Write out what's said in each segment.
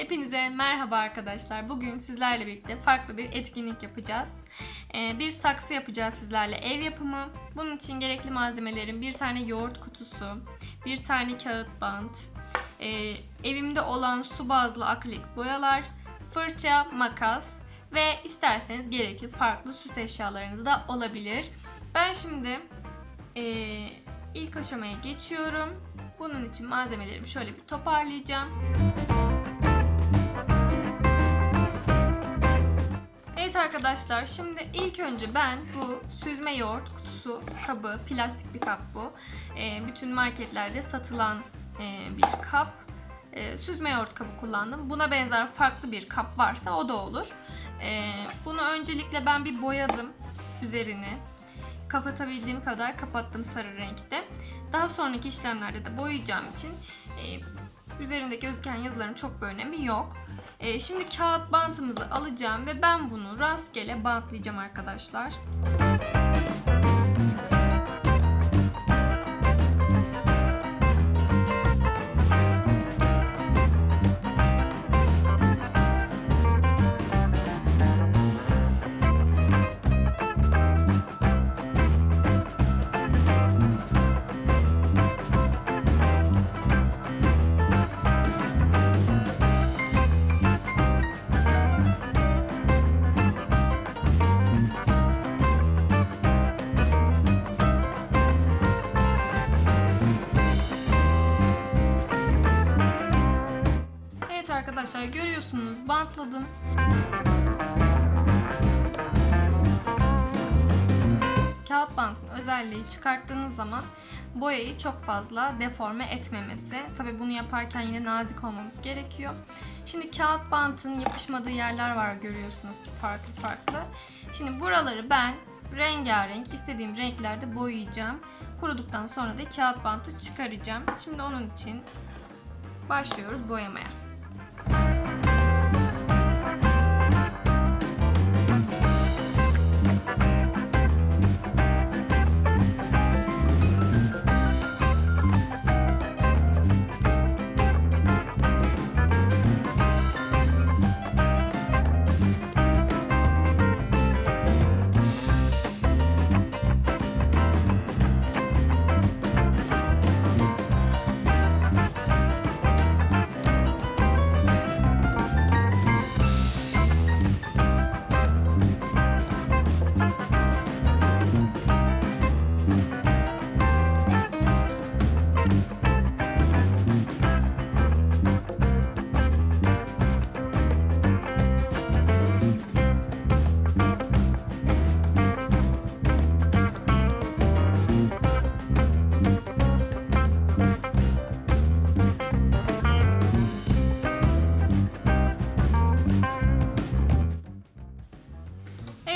Hepinize merhaba arkadaşlar. Bugün sizlerle birlikte farklı bir etkinlik yapacağız. Ee, bir saksı yapacağız sizlerle ev yapımı. Bunun için gerekli malzemelerim bir tane yoğurt kutusu, bir tane kağıt bant, e, evimde olan su bazlı akrilik boyalar, fırça, makas ve isterseniz gerekli farklı süs eşyalarınız da olabilir. Ben şimdi e, ilk aşamaya geçiyorum. Bunun için malzemelerimi şöyle bir toparlayacağım. Arkadaşlar şimdi ilk önce ben bu süzme yoğurt kutusu kabı plastik bir kap bu. Ee, bütün marketlerde satılan e, bir kap. Ee, süzme yoğurt kabı kullandım. Buna benzer farklı bir kap varsa o da olur. Ee, bunu öncelikle ben bir boyadım üzerini. Kapatabildiğim kadar kapattım sarı renkte. Daha sonraki işlemlerde de boyayacağım için e, üzerinde gözüken yazıların çok bir önemi yok. Ee, şimdi kağıt bantımızı alacağım ve ben bunu rastgele bantlayacağım arkadaşlar. Evet arkadaşlar görüyorsunuz bantladım. Kağıt bantın özelliği çıkarttığınız zaman boyayı çok fazla deforme etmemesi. Tabi bunu yaparken yine nazik olmamız gerekiyor. Şimdi kağıt bantın yapışmadığı yerler var görüyorsunuz ki farklı farklı. Şimdi buraları ben rengarenk istediğim renklerde boyayacağım. Kuruduktan sonra da kağıt bantı çıkaracağım. Şimdi onun için başlıyoruz boyamaya.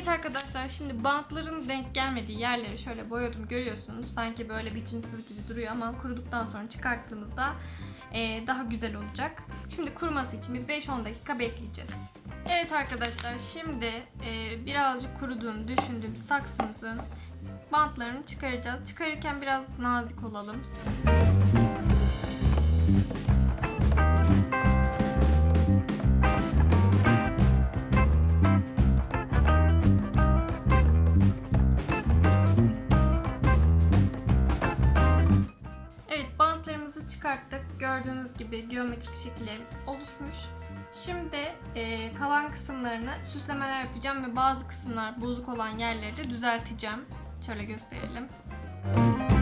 Evet arkadaşlar şimdi bantların denk gelmediği yerleri şöyle boyadım görüyorsunuz. Sanki böyle biçimsiz gibi duruyor ama kuruduktan sonra çıkarttığımızda e, daha güzel olacak. Şimdi kuruması için bir 5-10 dakika bekleyeceğiz. Evet arkadaşlar şimdi e, birazcık kuruduğunu düşündüğüm saksımızın bantlarını çıkaracağız. Çıkarırken biraz nazik olalım. Evet Gördüğünüz gibi geometrik şekillerimiz oluşmuş. Şimdi e, kalan kısımlarını süslemeler yapacağım ve bazı kısımlar bozuk olan yerleri de düzelteceğim. Şöyle gösterelim. Evet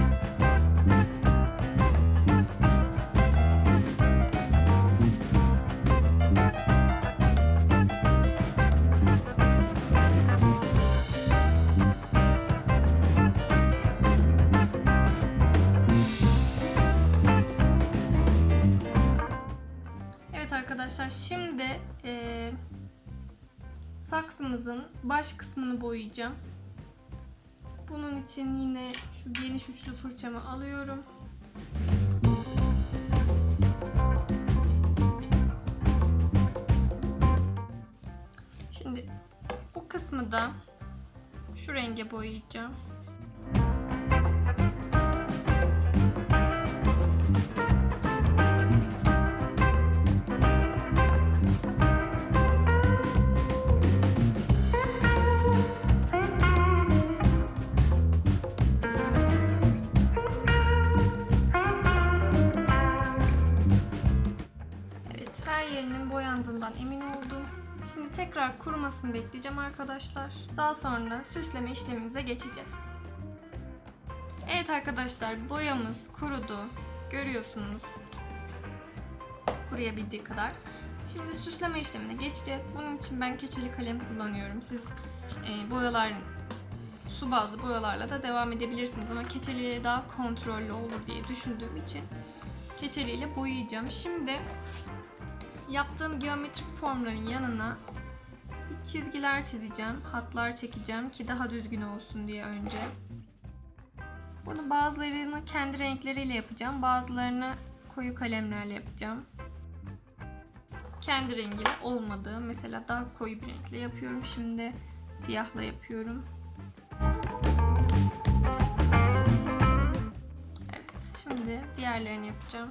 e, saksımızın baş kısmını boyayacağım. Bunun için yine şu geniş uçlu fırçamı alıyorum. Şimdi bu kısmı da şu renge boyayacağım. Tekrar kurumasını bekleyeceğim arkadaşlar. Daha sonra süsleme işlemimize geçeceğiz. Evet arkadaşlar boyamız kurudu. Görüyorsunuz. Kuruyabildiği kadar. Şimdi süsleme işlemine geçeceğiz. Bunun için ben keçeli kalem kullanıyorum. Siz e, boyalar su bazlı boyalarla da devam edebilirsiniz ama keçeliyle daha kontrollü olur diye düşündüğüm için keçeliyle boyayacağım. Şimdi yaptığım geometrik formların yanına çizgiler çizeceğim, hatlar çekeceğim ki daha düzgün olsun diye önce. Bunu bazılarını kendi renkleriyle yapacağım, bazılarını koyu kalemlerle yapacağım. Kendi rengiyle olmadığı, mesela daha koyu bir renkle yapıyorum. Şimdi siyahla yapıyorum. Evet, şimdi diğerlerini yapacağım.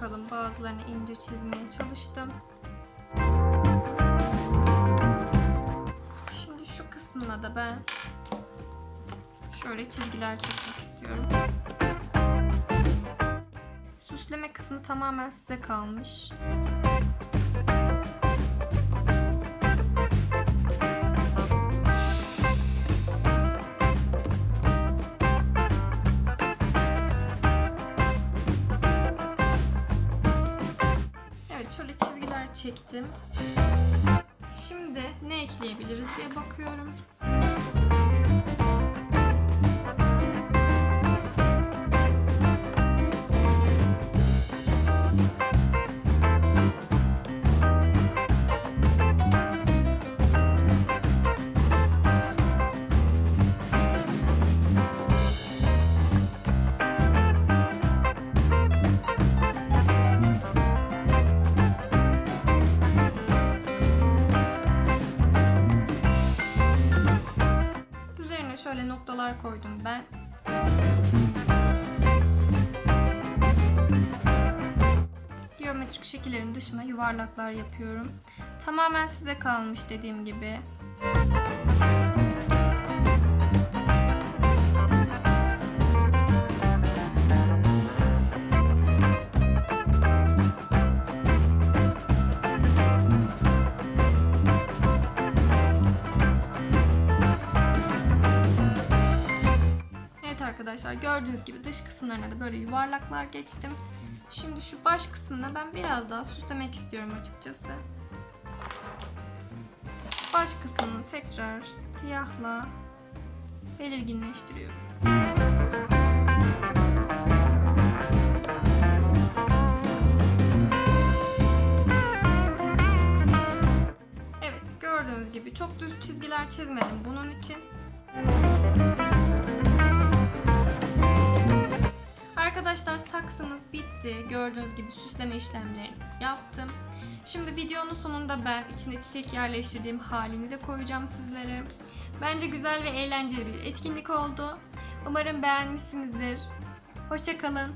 Kalın, bazılarını ince çizmeye çalıştım. Şimdi şu kısmına da ben şöyle çizgiler çekmek istiyorum. Süsleme kısmı tamamen size kalmış. Çektim. Şimdi ne ekleyebiliriz diye bakıyorum. Şöyle noktalar koydum ben. Geometrik şekillerin dışına yuvarlaklar yapıyorum. Tamamen size kalmış dediğim gibi. Gördüğünüz gibi dış kısımlarına da böyle yuvarlaklar geçtim. Şimdi şu baş kısmına ben biraz daha süslemek istiyorum açıkçası. Baş kısmını tekrar siyahla belirginleştiriyorum. Evet gördüğünüz gibi çok düz çizgiler çizmedim bunun için. Arkadaşlar saksımız bitti. Gördüğünüz gibi süsleme işlemlerini yaptım. Şimdi videonun sonunda ben içine çiçek yerleştirdiğim halini de koyacağım sizlere. Bence güzel ve eğlenceli bir etkinlik oldu. Umarım beğenmişsinizdir. Hoşçakalın.